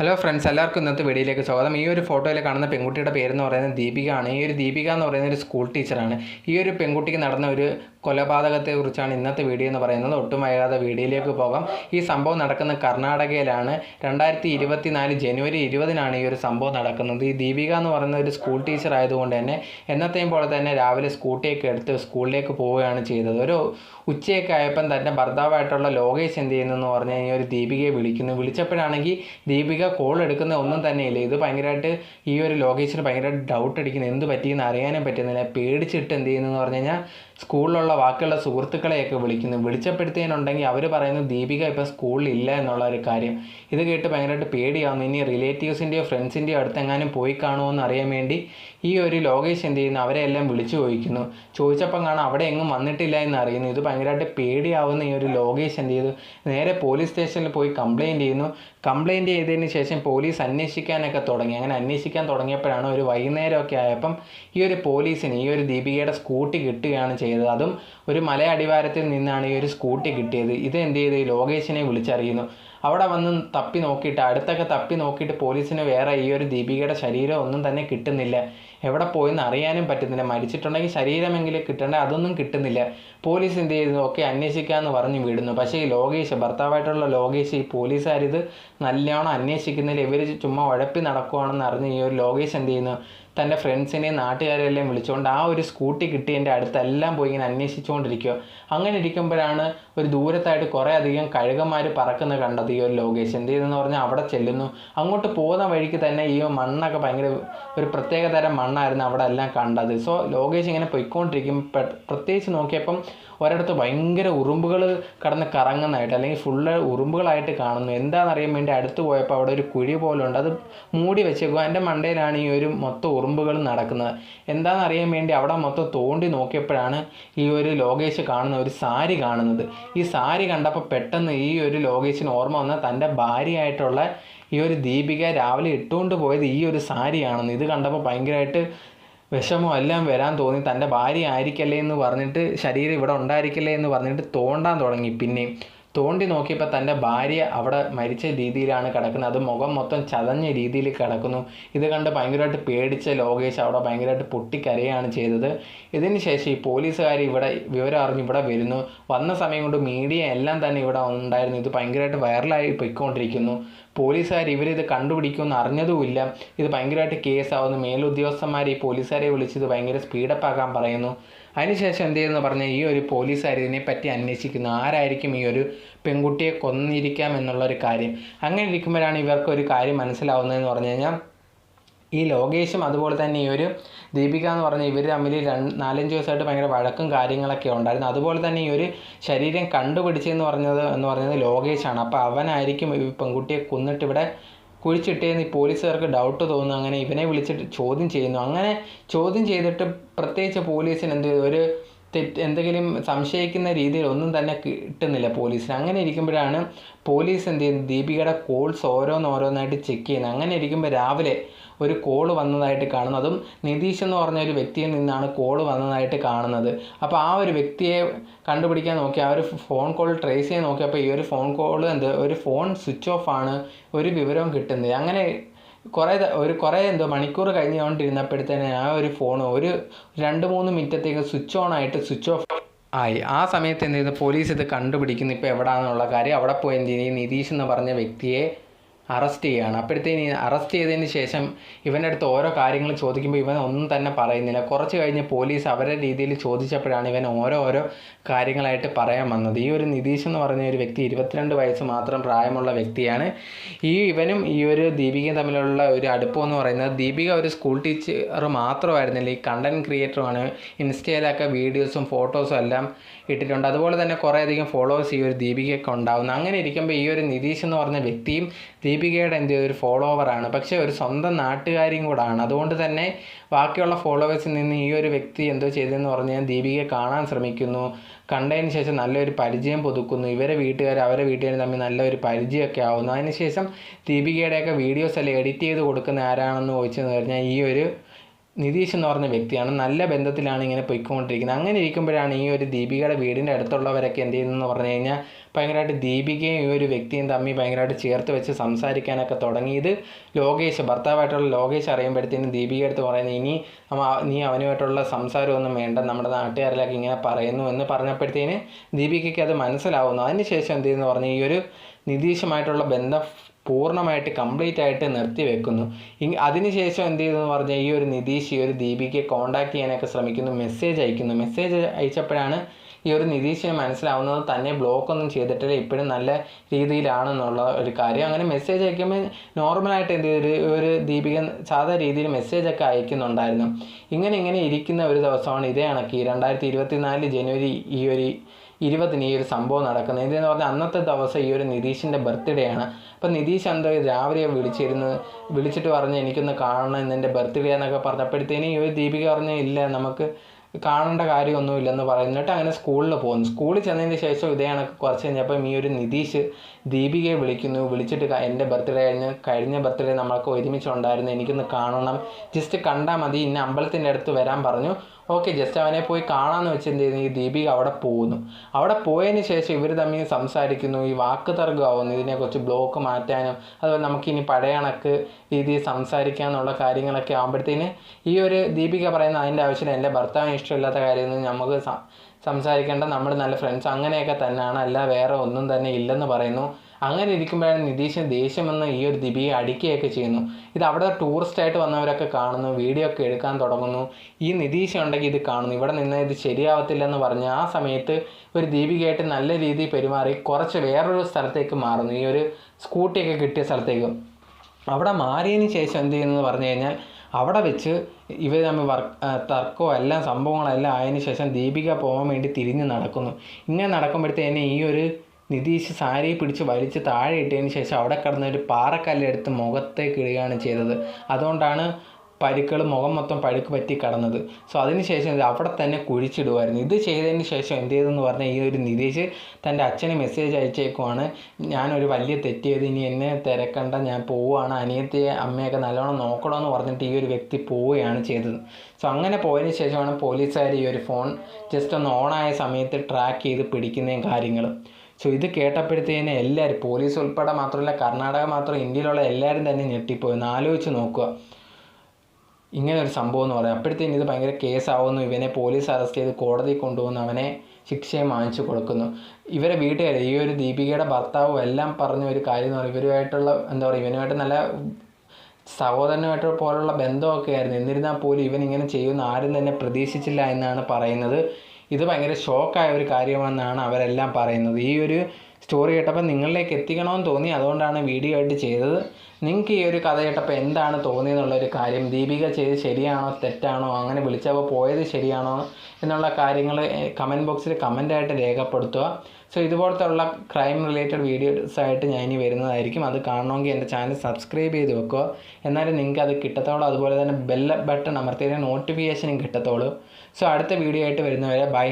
Hello friends എല്ലാവർക്കും ഇന്നത്തെ വീഡിയോയിലേക്ക് സ്വാഗതം. ഈ ഒരു ഫോട്ടോയിൽ കാണുന്ന പെൺകുട്ടിയുടെ പേരെന്ന് പറയുന്നത് ദീപിക ആണ് ഈ ഒരു ദീപിക എന്ന് പറയുന്ന ഒരു സ്കൂൾ ടീച്ചറാണ് ഈ ഒരു പെൺകുട്ടിക്ക് നടന്ന ഒരു കൊലപാതകത്തെക്കുറിച്ചാണ് ഇന്നത്തെ വീഡിയോ എന്ന് പറയുന്നത്. ഒട്ടും വൈകാതെ വീഡിയോയിലേക്ക് പോകാം. ഈ സംഭവം നടക്കുന്ന കർണാടകയിലാണ്. രണ്ടായിരത്തി ഇരുപത്തി നാല് ജനുവരി ഇരുപതിനാണ് ഈ ഒരു സംഭവം നടക്കുന്നത്. ഈ ദീപിക എന്ന് പറയുന്ന ഒരു സ്കൂൾ ടീച്ചർ ആയതുകൊണ്ട് തന്നെ എന്നത്തെയും പോലെ തന്നെ രാവിലെ സ്കൂട്ടിയൊക്കെ എടുത്ത് സ്കൂളിലേക്ക് പോവുകയാണ് ചെയ്തത്. ഒരു ഉച്ചയൊക്കെ ആയപ്പം തന്റെ ഭർത്താവായിട്ടുള്ള ലോകേഷ് എന്ത് ചെയ്യുന്നതെന്ന് പറഞ്ഞാൽ ഈ ഒരു ദീപികയെ വിളിക്കുന്നു. വിളിച്ചപ്പോഴാണെങ്കിൽ ദീപിക കോൾ എടുക്കുന്ന ഒന്നും തന്നെ ഇല്ല ഇത് ഭയങ്കരമായിട്ട് ഈ ഒരു ലോകേഷിന് ഭയങ്കരമായിട്ട് ഡൗട്ട് അടിക്കുന്നത് എന്ത് പറ്റിയെന്ന് അറിയാനും പറ്റുന്നില്ല. പേടിച്ചിട്ട് എന്ത് ചെയ്യുന്നതെന്ന് പറഞ്ഞു കഴിഞ്ഞാൽ സ്കൂളിലുള്ള ബാക്കിയുള്ള സുഹൃത്തുക്കളെയൊക്കെ വിളിക്കുന്നു. വിളിച്ചപ്പെടുത്തേനുണ്ടെങ്കിൽ അവർ പറയുന്നത് ദീപിക ഇപ്പോൾ സ്കൂളിൽ ഇല്ല എന്നുള്ള ഒരു കാര്യം. ഇത് കേട്ട് ഭയങ്കരമായിട്ട് പേടിയാവുന്നു. ഇനി റിലേറ്റീവ്സിന്റെയോ ഫ്രണ്ട്സിന്റെയോ അടുത്തെങ്ങാനും പോയി കാണുമോ എന്ന് അറിയാൻ വേണ്ടി ഈ ഒരു ലോകേഷ് എന്ത് ചെയ്യുന്നു? അവരെ എല്ലാം വിളിച്ചു ചോദിക്കുന്നു. ചോദിച്ചപ്പം കാണാൻ അവിടെ എങ്ങും വന്നിട്ടില്ല എന്ന് അറിയുന്നു. ഇത് ഭയങ്കരമായിട്ട് പേടിയാവുന്ന ഈ ഒരു ലോകേഷ് എന്ത് ചെയ്തു? നേരെ പോലീസ് സ്റ്റേഷനിൽ പോയി കംപ്ലയിന്റ് ചെയ്യുന്നു. കംപ്ലയിന്റ് ചെയ്തതിന് ശേഷം പോലീസ് അന്വേഷിക്കാനൊക്കെ തുടങ്ങി. അങ്ങനെ അന്വേഷിക്കാൻ തുടങ്ങിയപ്പോഴാണ് ഒരു വൈകുന്നേരമൊക്കെ ആയപ്പം ഈ ഒരു പോലീസിന് ഈ ഒരു ദീപികയുടെ സ്കൂട്ടി കിട്ടുകയാണ് ചെയ്തത്. അതും ഒരു മല അടിവാരത്തിൽ നിന്നാണ് ഈ ഒരു സ്കൂട്ടി കിട്ടിയത്. ഇത് എന്ത് ചെയ്ത്? ലോകേഷിനെ വിളിച്ചറിയുന്നു. അവിടെ വന്ന് തപ്പി നോക്കിയിട്ട് അടുത്തൊക്കെ തപ്പി നോക്കിയിട്ട് പോലീസിന് വേറെ ഈ ഒരു ദീപികയുടെ ശരീരം ഒന്നും തന്നെ കിട്ടുന്നില്ല. എവിടെ പോയെന്ന് അറിയാനും പറ്റുന്നില്ല. മരിച്ചിട്ടുണ്ടെങ്കിൽ ശരീരമെങ്കിലും കിട്ടേണ്ട? അതൊന്നും കിട്ടുന്നില്ല. പോലീസ് എന്ത് ചെയ്യുന്നു ഒക്കെ അന്വേഷിക്കാമെന്ന് പറഞ്ഞ് വിടുന്നു. പക്ഷേ ഈ ലോകേഷ് ഭർത്താവായിട്ടുള്ള ലോകേഷ് ഈ പോലീസുകാരിത് നല്ലോണം അന്വേഷിക്കുന്നില്ല. ഇവർ ചുമ്മാ ഉഴപ്പി നടക്കുവാണെന്ന് അറിഞ്ഞ് ഈ ഒരു ലോകേഷ് എന്ത് ചെയ്യുന്നു? തന്റെ ഫ്രണ്ട്സിനെയും നാട്ടുകാരെല്ലാം വിളിച്ചുകൊണ്ട് ആ ഒരു സ്കൂട്ടി കിട്ടിയതിന്റെ അടുത്തെല്ലാം പോയി ഇങ്ങനെ അന്വേഷിച്ചുകൊണ്ടിരിക്കുക. അങ്ങനെ ഇരിക്കുമ്പോഴാണ് ഒരു ദൂരത്തായിട്ട് കുറേ അധികം കഴുകന്മാർ പറക്കുന്നത് കണ്ടത് ഈ ഒരു ലോകേഷ്. എന്ത് ചെയ്തെന്ന് പറഞ്ഞാൽ അവിടെ ചെല്ലുന്നു. അങ്ങോട്ട് പോകുന്ന വഴിക്ക് തന്നെ ഈ മണ്ണൊക്കെ ഭയങ്കര ഒരു പ്രത്യേക തരം മണ്ണായിരുന്നു അവിടെ എല്ലാം കണ്ടത്. സോ ലോകേഷ് ഇങ്ങനെ പൊയ്ക്കൊണ്ടിരിക്കും പ്രത്യേകിച്ച് നോക്കിയപ്പം ഒരിടത്ത് ഭയങ്കര ഉറുമ്പുകൾ കടന്ന് കറങ്ങുന്നതായിട്ട് അല്ലെങ്കിൽ ഫുള്ള് ഉറുമ്പുകളായിട്ട് കാണുന്നു. എന്താണെന്നറിയാൻ വേണ്ടി അടുത്ത് പോയപ്പോൾ അവിടെ ഒരു കുഴി പോലെ ഉണ്ട്. അത് മൂടി വെച്ചേക്കുക എന്റെ മണ്ടയിലാണ് ഈ ഒരു മൊത്തം ഉറുമ്പുകൾ നടക്കുന്നത്. എന്താണെന്ന് അറിയാൻ വേണ്ടി അവിടെ മൊത്തം തോണ്ടി നോക്കിയപ്പോഴാണ് ഈ ഒരു ലോകേഷ് കാണുന്ന ഒരു സാരി കാണുന്നത്. ഈ സാരി കണ്ടപ്പോൾ പെട്ടെന്ന് ഈ ഒരു ലോകേഷിന് ഓർമ്മ വന്ന തന്റെ ഭാര്യയായിട്ടുള്ള ഈ ഒരു ദീപിക രാവിലെ ഇട്ടുകൊണ്ട് പോയത് ഈ ഒരു സാരിയാണെന്ന്. ഇത് കണ്ടപ്പോൾ ഭയങ്കരമായിട്ട് വിഷമം എല്ലാം വരാൻ തോന്നി. തന്റെ ഭാര്യ ആയിരിക്കല്ലേ എന്ന് പറഞ്ഞിട്ട് ശരീരം ഇവിടെ ഉണ്ടായിരിക്കല്ലേ എന്ന് പറഞ്ഞിട്ട് തോണ്ടാൻ തുടങ്ങി. പിന്നെയും തോണ്ടി നോക്കിയപ്പോൾ തന്റെ ഭാര്യ അവിടെ മരിച്ച രീതിയിലാണ് കിടക്കുന്നത്. അത് മുഖം മൊത്തം ചതഞ്ഞ രീതിയിൽ കിടക്കുന്നു. ഇത് കണ്ട് ഭയങ്കരമായിട്ട് പേടിച്ച ലോകേഷ് അവിടെ ഭയങ്കരമായിട്ട് പൊട്ടിക്കരയാണ് ചെയ്തത്. ഇതിന് ശേഷം ഈ പോലീസുകാർ ഇവിടെ വിവരം അറിഞ്ഞ് ഇവിടെ വരുന്നു. വന്ന സമയം കൊണ്ട് മീഡിയ എല്ലാം തന്നെ ഇവിടെ ഉണ്ടായിരുന്നു. ഇത് ഭയങ്കരമായിട്ട് വൈറലായി പൊയ്ക്കൊണ്ടിരിക്കുന്നു. പോലീസുകാർ ഇവരിത് കണ്ടുപിടിക്കുമെന്ന് അറിഞ്ഞതുമില്ല. ഇത് ഭയങ്കരമായിട്ട് കേസാവുന്നു. മേലുദ്യോഗസ്ഥന്മാർ ഈ പോലീസുകാരെ വിളിച്ചത് ഭയങ്കര സ്പീഡപ്പ് ആക്കാൻ പറയുന്നു. അതിനുശേഷം എന്ത് ചെയ്യുന്നു പറഞ്ഞാൽ ഈ ഒരു പോലീസുകാർ ഇതിനെപ്പറ്റി അന്വേഷിക്കുന്നു. ആരായിരിക്കും ഈ ഒരു പെൺകുട്ടിയെ കൊന്നിരിക്കാം എന്നുള്ളൊരു കാര്യം. അങ്ങനെ ഇരിക്കുമ്പോഴാണ് ഇവർക്ക് ഒരു കാര്യം മനസ്സിലാവുന്നതെന്ന് പറഞ്ഞു കഴിഞ്ഞാൽ ഈ ലോകേഷും അതുപോലെ തന്നെ ഈ ഒരു ദീപിക എന്ന് പറഞ്ഞ ഇവർ തമ്മിൽ രണ്ട് നാലഞ്ച് ദിവസമായിട്ട് ഭയങ്കര വഴക്കും കാര്യങ്ങളൊക്കെ ഉണ്ടായിരുന്നു. അതുപോലെ തന്നെ ഈ ഒരു ശരീരം കണ്ടുപിടിച്ചതെന്ന് പറഞ്ഞത് എന്ന് പറയുന്നത് ലോകേഷാണ്. അപ്പോൾ അവനായിരിക്കും ഈ പെൺകുട്ടിയെ കൊന്നിട്ട് ഇവിടെ കുഴിച്ചിട്ടേന്ന് ഈ പോലീസുകാർക്ക് ഡൗട്ട് തോന്നുന്നു. അങ്ങനെ ഇവനെ വിളിച്ചിട്ട് ചോദ്യം ചെയ്യുന്നു. അങ്ങനെ ചോദ്യം ചെയ്തിട്ട് പ്രത്യേകിച്ച് പോലീസിന് എന്ത്? ഒരു തെറ്റ് എന്തെങ്കിലും സംശയിക്കുന്ന രീതിയിൽ ഒന്നും തന്നെ കിട്ടുന്നില്ല പോലീസിന്. അങ്ങനെ ഇരിക്കുമ്പോഴാണ് പോലീസ് എന്ത് ചെയ്യുന്നത്? ദീപികയുടെ കോൾസ് ഓരോന്നോരോന്നായിട്ട് ചെക്ക് ചെയ്യുന്നത്. അങ്ങനെ ഇരിക്കുമ്പോൾ രാവിലെ ഒരു കോൾ വന്നതായിട്ട് കാണുന്നു അതും നിതീഷ് എന്ന് പറഞ്ഞ ഒരു വ്യക്തിയിൽ നിന്നാണ് കോൾ വന്നതായിട്ട് കാണുന്നത്. അപ്പോൾ ആ ഒരു വ്യക്തിയെ കണ്ടുപിടിക്കാൻ നോക്കി ആ ഒരു ഫോൺ കോൾ ട്രേസ് ചെയ്യാൻ നോക്കിയപ്പോൾ ഈ ഒരു ഫോൺ കോൾ എന്ത് ഒരു ഫോൺ സ്വിച്ച് ഓഫ് ആണ് ഒരു വിവരവും കിട്ടുന്നില്ല അങ്ങനെ കുറേ ഒരു കുറേ എന്തോ മണിക്കൂർ കഴിഞ്ഞുകൊണ്ടിരുന്നപ്പോഴത്തേന് ആ ഒരു ഫോൺ ഒരു രണ്ട് മൂന്ന് മിനിറ്റത്തേക്ക് സ്വിച്ച് ഓൺ ആയിട്ട് സ്വിച്ച് ഓഫ് ആയി. ആ സമയത്ത് എന്ത് ചെയ്യുന്നു പോലീസ് ഇത് കണ്ടുപിടിക്കുന്നു. ഇപ്പോൾ എവിടെയാണെന്നുള്ള കാര്യം? അവിടെ പോയി എന്ത് ചെയ്യും നിതീഷ് എന്ന് പറഞ്ഞ വ്യക്തിയെ അറസ്റ്റ് ചെയ്യുകയാണ് അപ്പോഴത്തേന് അറസ്റ്റ് ചെയ്തതിന് ശേഷം ഇവന്റെ അടുത്ത് ഓരോ കാര്യങ്ങൾ ചോദിക്കുമ്പോൾ ഇവൻ ഒന്നും തന്നെ പറയുന്നില്ല. കുറച്ച് കഴിഞ്ഞ് പോലീസ് അവരുടെ രീതിയിൽ ചോദിച്ചപ്പോഴാണ് ഇവൻ ഓരോ ഓരോ കാര്യങ്ങളായിട്ട് പറയാൻ വന്നത്. ഈ ഒരു നിതീഷ് എന്ന് പറഞ്ഞ ഒരു വ്യക്തി ഇരുപത്തിരണ്ട് വയസ്സ് മാത്രം പ്രായമുള്ള വ്യക്തിയാണ്. ഈ ഇവനും ഈ ഒരു ദീപികയും തമ്മിലുള്ള ഒരു അടുപ്പം എന്ന് പറയുന്നത് ദീപിക ഒരു സ്കൂൾ ടീച്ചർ മാത്രമായിരുന്നില്ല. ഈ കണ്ടന്റ് ക്രിയേറ്ററുമാണ്. ഇൻസ്റ്റയിലൊക്കെ വീഡിയോസും ഫോട്ടോസും എല്ലാം ഇട്ടിട്ടുണ്ട് അതുപോലെ തന്നെ കുറേ അധികം ഫോളോവേഴ്സ് ഈ ഒരു ദീപികയ്ക്ക് ഉണ്ടാവുന്നു. അങ്ങനെ ഇരിക്കുമ്പോൾ ഈ ഒരു നിതീഷ് എന്ന് പറഞ്ഞ വ്യക്തിയും ദീപികയുടെ എന്ത് ഒരു ഫോളോവറാണ് പക്ഷേ ഒരു സ്വന്തം നാട്ടുകാരിയും കൂടാണ്. അതുകൊണ്ട് തന്നെ ബാക്കിയുള്ള ഫോളോവേഴ്സിൽ നിന്ന് ഈ ഒരു വ്യക്തി എന്തോ ചെയ്തതെന്ന് പറഞ്ഞാൽ ദീപികയെ കാണാൻ ശ്രമിക്കുന്നു. കണ്ടതിന് ശേഷം നല്ലൊരു പരിചയം പുതുക്കുന്നു. ഇവരെ വീട്ടുകാർ അവരെ വീട്ടുകാർ തമ്മിൽ നല്ലൊരു പരിചയമൊക്കെ ആവുന്നു. അതിനുശേഷം ദീപികയുടെയൊക്കെ വീഡിയോസ് എല്ലാം എഡിറ്റ് ചെയ്ത് കൊടുക്കുന്ന ആരാണെന്ന് ചോദിച്ചെന്ന് പറഞ്ഞാൽ ഈ ഒരു നിതീഷ് എന്ന് പറഞ്ഞ വ്യക്തിയാണ്. നല്ല ബന്ധത്തിലാണ് ഇങ്ങനെ പൊയ്ക്കൊണ്ടിരിക്കുന്നത്. അങ്ങനെ ഇരിക്കുമ്പോഴാണ് ഈ ഒരു ദീപികയുടെ വീടിന്റെ അടുത്തുള്ളവരൊക്കെ എന്ത് ചെയ്യുന്നതെന്ന് പറഞ്ഞു കഴിഞ്ഞാൽ ഭയങ്കരമായിട്ട് ദീപികയും ഈ ഒരു വ്യക്തിയും തമ്മിൽ ഭയങ്കരമായിട്ട് ചേർത്ത് വെച്ച് സംസാരിക്കാനൊക്കെ തുടങ്ങിയത് ലോകേഷ് ഭർത്താവായിട്ടുള്ള ലോകേഷ് അറിയുമ്പോഴത്തേനും ദീപിക അടുത്ത് പറയുന്നത് ഇനി നീ അവനുമായിട്ടുള്ള സംസാരമൊന്നും വേണ്ട. നമ്മുടെ നാട്ടുകാരിലൊക്കെ ഇങ്ങനെ പറയുന്നു എന്ന് പറഞ്ഞപ്പോഴത്തേന് ദീപികയ്ക്ക് അത് മനസ്സിലാവുന്നു. അതിനുശേഷം എന്ത് ചെയ്യുന്നു പറഞ്ഞാൽ ഈ ഒരു നിതീഷുമായിട്ടുള്ള ബന്ധം പൂർണമായിട്ട് കംപ്ലീറ്റ് ആയിട്ട് നിർത്തി വെക്കുന്നു. അതിനുശേഷം എന്ത് ചെയ്തു എന്ന് പറഞ്ഞാൽ ഈ ഒരു നിതീഷ് ഈ ഒരു ദീപികയെ കോൺടാക്ട് ചെയ്യാനൊക്കെ ശ്രമിക്കുന്നു മെസ്സേജ് അയക്കുന്നു. മെസ്സേജ് അയച്ചപ്പോഴാണ് ഈ ഒരു നിതീഷിന് മനസ്സിലാവുന്നത് തന്നെ ബ്ലോക്ക് ഒന്നും ചെയ്തിട്ടില്ല ഇപ്പോഴും നല്ല രീതിയിലാണെന്നുള്ള ഒരു കാര്യം. അങ്ങനെ മെസ്സേജ് അയക്കുമ്പോൾ നോർമലായിട്ട് എന്ത് ചെയ്തു? ഒരു- ദീപിക സാധാരണ രീതിയിൽ മെസ്സേജൊക്കെ അയക്കുന്നുണ്ടായിരുന്നു. ഇങ്ങനെ ഇങ്ങനെ ഇരിക്കുന്ന ഒരു ദിവസമാണ് ഇതേ കണക്ക്. രണ്ടായിരത്തി ഇരുപത്തി നാല് ജനുവരി ഈ ഒരു ഇരുപതിന് ഈ ഒരു സംഭവം നടക്കുന്നത്. ഇതെന്ന് പറഞ്ഞാൽ അന്നത്തെ ദിവസം ഈ ഒരു നിതീഷിന്റെ ബർത്ത്ഡേ ആണ്. അപ്പോൾ നിതീഷ് എന്തോ രാവിലെ വിളിച്ചിരുന്ന്. വിളിച്ചിട്ട് പറഞ്ഞ് എനിക്കൊന്ന് കാണണം ഇന്ന് എന്റെ ബർത്ത്ഡേ എന്നൊക്കെ പറഞ്ഞപ്പോഴത്തേനും ഈ ഒരു ദീപിക പറഞ്ഞ് ഇല്ല നമുക്ക് കാണേണ്ട കാര്യമൊന്നുമില്ലെന്ന് പറയുന്നിട്ട് അങ്ങനെ സ്കൂളിൽ പോകുന്നു. സ്കൂളിൽ ചെന്നതിന് ശേഷം ഇതേ കണക്ക് കുറച്ച് കഴിഞ്ഞപ്പം ഈ ഒരു നിതീഷ് ദീപികയെ വിളിക്കുന്നു. വിളിച്ചിട്ട് എന്റെ ബർത്ത്ഡേ കഴിഞ്ഞ് കഴിഞ്ഞ ബർത്ത്ഡേ നമ്മൾക്ക് ഒരുമിച്ചുണ്ടായിരുന്നു. എനിക്കൊന്ന് കാണണം. ജസ്റ്റ് കണ്ടാൽ മതി. ഇന്ന അമ്പലത്തിന്റെ അടുത്ത് വരാൻ പറഞ്ഞു. ഓക്കെ ജസ്റ്റ് അവനെ പോയി കാണാമെന്ന് വെച്ച് എന്ത് ചെയ്യുന്നു ഈ ദീപിക അവിടെ പോകുന്നു. അവിടെ പോയതിന് ശേഷം ഇവർ തമ്മിൽ സംസാരിക്കുന്നു. ഈ വാക്ക് തർക്കമാവുന്നു. ഇതിനെക്കുറിച്ച് ബ്ലോക്ക് മാറ്റാനും അതുപോലെ നമുക്കിനി പഴയ കണക്ക് രീതിയിൽ സംസാരിക്കാമെന്നുള്ള കാര്യങ്ങളൊക്കെ ആകുമ്പോഴത്തേന് ഈ ഒരു ദീപിക പറയുന്ന അതിന്റെ ആവശ്യമില്ല. എന്റെ ഭർത്താവിന് ഇഷ്ടമില്ലാത്ത കാര്യമൊന്നും നമുക്ക് സംസാരിക്കേണ്ട നമ്മൾ നല്ല ഫ്രണ്ട്സ് അങ്ങനെയൊക്കെ തന്നെയാണ്. അല്ല വേറെ ഒന്നും തന്നെ ഇല്ലെന്ന് പറയുന്നു. അങ്ങനെ ഇരിക്കുമ്പോഴാണ് നിതീഷിന് ദേഷ്യമെന്ന് ഈ ഒരു ദിപിയെ അടിക്കുകയൊക്കെ ചെയ്യുന്നു. ഇത് അവിടെ ടൂറിസ്റ്റായിട്ട് വന്നവരൊക്കെ കാണുന്നു. വീഡിയോ ഒക്കെ എടുക്കാൻ തുടങ്ങുന്നു. ഈ നിതീഷ് ഉണ്ടെങ്കിൽ ഇത് കാണുന്നു. ഇവിടെ നിന്ന് ഇത് ശരിയാവത്തില്ലെന്ന് പറഞ്ഞ് ആ സമയത്ത് ഒരു ദീപികയായിട്ട് നല്ല രീതിയിൽ പെരുമാറി കുറച്ച് വേറൊരു സ്ഥലത്തേക്ക് മാറുന്നു. ഈ ഒരു സ്കൂട്ടിയൊക്കെ കിട്ടിയ സ്ഥലത്തേക്ക്. അവിടെ മാറിയതിന് ശേഷം എന്ത് ചെയ്യുന്നത് പറഞ്ഞു കഴിഞ്ഞാൽ അവിടെ വെച്ച് ഇവർ തമ്മിൽ വർക്ക് തർക്കവും എല്ലാം സംഭവങ്ങളെല്ലാം ആയതിനു ശേഷം ദീപിക പോകാൻ വേണ്ടി തിരിഞ്ഞ് നടക്കുന്നു. ഇങ്ങനെ നടക്കുമ്പോഴത്തേനെ ഈ ഒരു നിതീഷ് സാരി പിടിച്ച് വലിച്ച് താഴെ ഇട്ടതിന് ശേഷം അവിടെ കിടന്ന ഒരു പാറക്കല്ലെടുത്ത് മുഖത്തേക്ക് ഇടുകയാണ് ചെയ്തത്. അതുകൊണ്ടാണ് പരിക്കൾ മുഖം മൊത്തം പഴുക്ക് പറ്റി കടന്നത്. സോ അതിനുശേഷം ഇത് അവിടെ തന്നെ കുഴിച്ചിടുമായിരുന്നു ഇത് ചെയ്തതിന് ശേഷം എന്ത് ചെയ്തെന്ന് പറഞ്ഞാൽ ഈ ഒരു നിതീഷ് തന്റെ അച്ഛന് മെസ്സേജ് അയച്ചേക്കുവാണ്. ഞാനൊരു വലിയ തെറ്റ് ഇനി എന്നെ തിരക്കണ്ട ഞാൻ പോവുകയാണ്. അനിയത്തെ അമ്മയൊക്കെ നല്ലോണം നോക്കണമെന്ന് പറഞ്ഞിട്ട് ഈ ഒരു വ്യക്തി പോവുകയാണ് ചെയ്തത്. സോ അങ്ങനെ പോയതിന് ശേഷമാണ് പോലീസുകാർ ഈ ഒരു ഫോൺ ജസ്റ്റ് ഒന്ന് ഓണായ സമയത്ത് ട്രാക്ക് ചെയ്ത് പിടിക്കുന്നതും കാര്യങ്ങളും. സോ ഇത് കേട്ടപ്പോഴത്തേന് എല്ലാവരും പോലീസ് ഉൾപ്പെടെ മാത്രമല്ല കർണാടക മാത്രം ഇന്ത്യയിലുള്ള എല്ലാവരും തന്നെ ഞെട്ടിപ്പോയി. ഒന്ന് ആലോചിച്ച് നോക്കുക. ഇങ്ങനെ ഒരു സംഭവം എന്ന് പറയാം. അപ്പോഴത്തേന് ഇത് ഭയങ്കര കേസാവുന്നു. ഇവനെ പോലീസ് അറസ്റ്റ് ചെയ്ത് കോടതി കൊണ്ടുവന്ന് അവനെ ശിക്ഷയും വാങ്ങിച്ചു കൊടുക്കുന്നു. ഇവരെ വീട്ടുകാർ ഈ ഒരു ദീപികയുടെ ഭർത്താവും എല്ലാം പറഞ്ഞ ഒരു കാര്യം എന്ന് പറയുന്നത് ഇവരുമായിട്ടുള്ള എന്താ പറയുക ഇവനുമായിട്ട് നല്ല സഹോദരനുമായിട്ട് പോലുള്ള ബന്ധമൊക്കെ ആയിരുന്നു. എന്നിരുന്നാൽ പോലും ഇവൻ ഇങ്ങനെ ചെയ്യുമെന്ന് ആരും തന്നെ പ്രതീക്ഷിച്ചില്ല എന്നാണ് പറയുന്നത്. ഇത് ഭയങ്കര ഷോക്കായ ഒരു കാര്യമാണെന്നാണ് അവരെല്ലാം പറയുന്നത്. ഈ ഒരു സ്റ്റോറി കേട്ടപ്പോൾ നിങ്ങളിലേക്ക് എത്തിക്കണമെന്ന് തോന്നി. അതുകൊണ്ടാണ് വീഡിയോ ആയിട്ട് ചെയ്തത്. നിങ്ങൾക്ക് ഈ ഒരു കഥ കേട്ടപ്പോൾ എന്താണ് തോന്നിയെന്നുള്ളൊരു കാര്യം ദീപിക ചെയ്ത് ശരിയാണോ തെറ്റാണോ അങ്ങനെ വിളിച്ചപ്പോൾ പോയത് ശരിയാണോ എന്നുള്ള കാര്യങ്ങൾ കമന്റ് ബോക്സിൽ കമന്റായിട്ട് രേഖപ്പെടുത്തുക. സോ ഇതുപോലത്തെ ഉള്ള ക്രൈം റിലേറ്റഡ് വീഡിയോസ് ആയിട്ട് ഞാൻ ഇനി വരുന്നതായിരിക്കും. അത് കാണണമെങ്കിൽ എന്റെ ചാനൽ സബ്സ്ക്രൈബ് ചെയ്ത് വെക്കുക. എന്നാലും നിങ്ങൾക്ക് അത് കിട്ടത്തോളൂ അതുപോലെ തന്നെ ബെൽ ബട്ടൺ അമർത്തിയാൽ നോട്ടിഫിക്കേഷനും കിട്ടത്തോളൂ സോ അടുത്ത വീഡിയോ ആയിട്ട് വരുന്നവരെ ബൈ